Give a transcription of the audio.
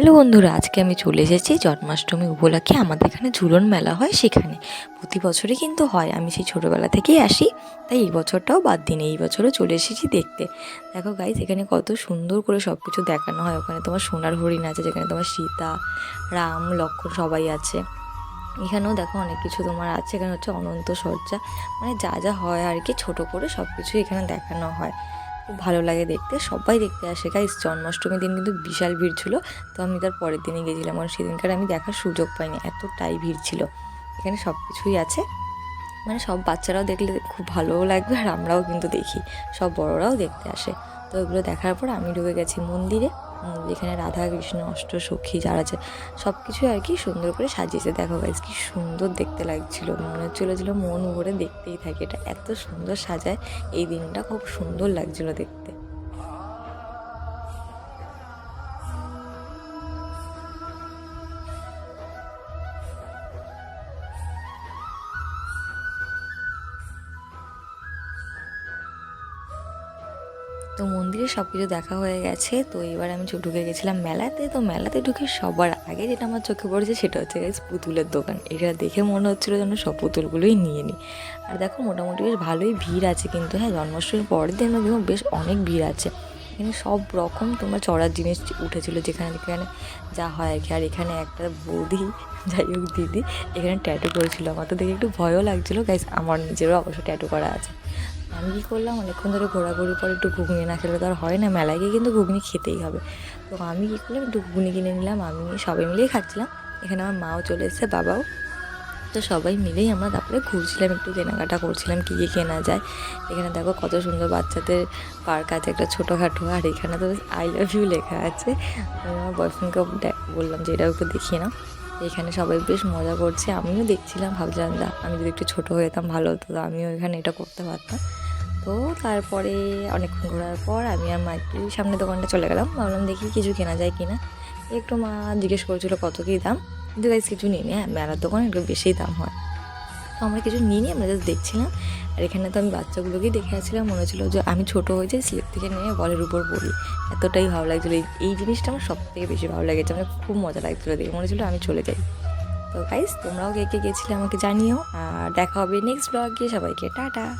Hello বন্ধুরা, আজকে আমি চলে এসেছি জন্মাষ্টমী উপলক্ষে। আমাদের এখানে ঝুলন মেলা হয় সেখানে। প্রতি বছরই কিন্তু হয়, আমি সেই ছোটোবেলা থেকেই আসি। তাই এই বছরটাও বাদ দিন এই বছরও চলে এসেছি দেখতে। দেখো গাইজ এখানে কত সুন্দর করে সব কিছু দেখানো হয়। ওখানে তোমার সোনার হরিণ আছে, যেখানে তোমার সীতা, রাম, লক্ষ্মণ সবাই আছে। এখানেও দেখো অনেক কিছু তোমার আছে, এখানে হচ্ছে অনন্ত সজ্জা মানে যা যা হয় আর কি, ছোটো করে সব কিছু এখানে দেখানো হয়। খুব ভালো লাগে দেখতে। সবাই দেখতে আসে। গাইস জন্মাষ্টমীর দিন কিন্তু বিশাল ভিড় ছিল। তো আমি তার পরের দিনে গেছিলাম। কারণ সেদিনকার আমি দেখার সুযোগ পাইনি। এতটাই ভিড় ছিল। এখানে সব কিছুই আছে। মানে সব বাচ্চারাও দেখলে খুব ভালোও লাগবে আর আমরাও কিন্তু দেখি। সব বড়রাও দেখতে আসে। তো ওগুলো দেখার পর আমি ঢুকে গেছি মন্দিরে। যেখানে রাধা কৃষ্ণ অষ্ট সখী যারা আছে সব কিছুই আর কি সুন্দর করে সাজিয়েছে। দেখো গাইজ কি সুন্দর দেখতে লাগছিল। মনে হচ্ছিল ছিল মন ভরে দেখতেই থাকে। এটা এত সুন্দর সাজায়। এই দিনটা খুব সুন্দর লাগছিল দেখতে। তো মন্দিরে সব কিছু দেখা হয়ে গেছে। তো এবার আমি ঢুকে গেছিলাম মেলাতে। তো মেলাতে ঢুকে সবার আগে যেটা আমার চোখে পড়েছে সেটা হচ্ছে গাইস পুতুলের দোকান। এটা দেখে মনে হচ্ছিল যেন সব পুতুলগুলোই নিয়ে নিই আর দেখো মোটামুটি বেশ ভালোই ভিড় আছে কিন্তু হ্যাঁ জন্মাষ্টমীর পরের দিন দেখো বেশ অনেক ভিড় আছে। এখানে সব রকম তোমার চড়ার জিনিস উঠেছিল যেখানে যেখানে যা হয় আর কি। আর এখানে একটা বৌদি, যাই হোক দিদি, এখানে ট্যাটু করেছিল। আমার তো দেখে একটু ভয়ও লাগছিল। গাইস আমার নিজেরও অবশ্য ট্যাটু করা আছে। আমি কী করলাম? অনেকক্ষণ ধরে ঘোরাঘুরির পর একটু ঘুগনি না খেলে তো আর হয় না, মেলায় গিয়ে কিন্তু ঘুগনি খেতেই হবে। তো আমি কী করলাম? একটু ঘুগনি কিনে নিলাম, আমি সবাই মিলেই খাচ্ছিলাম। এখানে আমার মাও চলে এসেছে, বাবাও। তো সবাই মিলেই আমরা তারপরে ঘুরছিলাম, একটু কেনাকাটা করছিলাম, কী কী কেনা যায়। এখানে দেখো কত সুন্দর বাচ্চাদের পার্ক আছে, একটা ছোটোখাটো, আর এখানে তো আই লাভ ইউ লেখা আছে। আমি আমার বয়ফ্রেন্ডকেও বললাম যে এটাও একটু দেখিয়ে নাও। এখানে সবাই বেশ মজা করছে, আমিও দেখছিলাম, ভাবছিলাম আমি যদি একটু ছোটো হয়ে যেতাম, ভালো হতো। তো আমিও এখানে এটা করতে পারতাম। তো তারপরে অনেকক্ষণ ঘোরার পর আমি আর মা একটু সামনে দোকানটা চলে গেলাম। ভাবলাম দেখি কিছু কেনা যায় কিনা। একটু মা জিজ্ঞেস করেছিল কত কী দাম। কিন্তু গাইজ কিছু নিই নি হ্যাঁ মেলার দোকানে একটু বেশিই দাম হয়। তো আমরা কিছু নিই নি আমরা জাস্ট দেখছিলাম। আর এখানে তো আমি বাচ্চাগুলোকেই দেখে আসছিলাম। মনে হচ্ছিল যে আমি ছোটো হয়ে যাই স্লিপ থেকে নিয়ে বলের উপর পড়ি। এতটাই ভালো লাগছিল। এই- জিনিসটা আমার সব থেকে বেশি ভালো লেগেছে। আমার খুব মজা লাগছিল দেখে। মনে হচ্ছিল আমি চলে যাই। তো গাইজ তোমরাও কে কে গেছিলে আমাকে জানিও। আর দেখা হবে নেক্সট ব্লগে সবাইকে টাটা।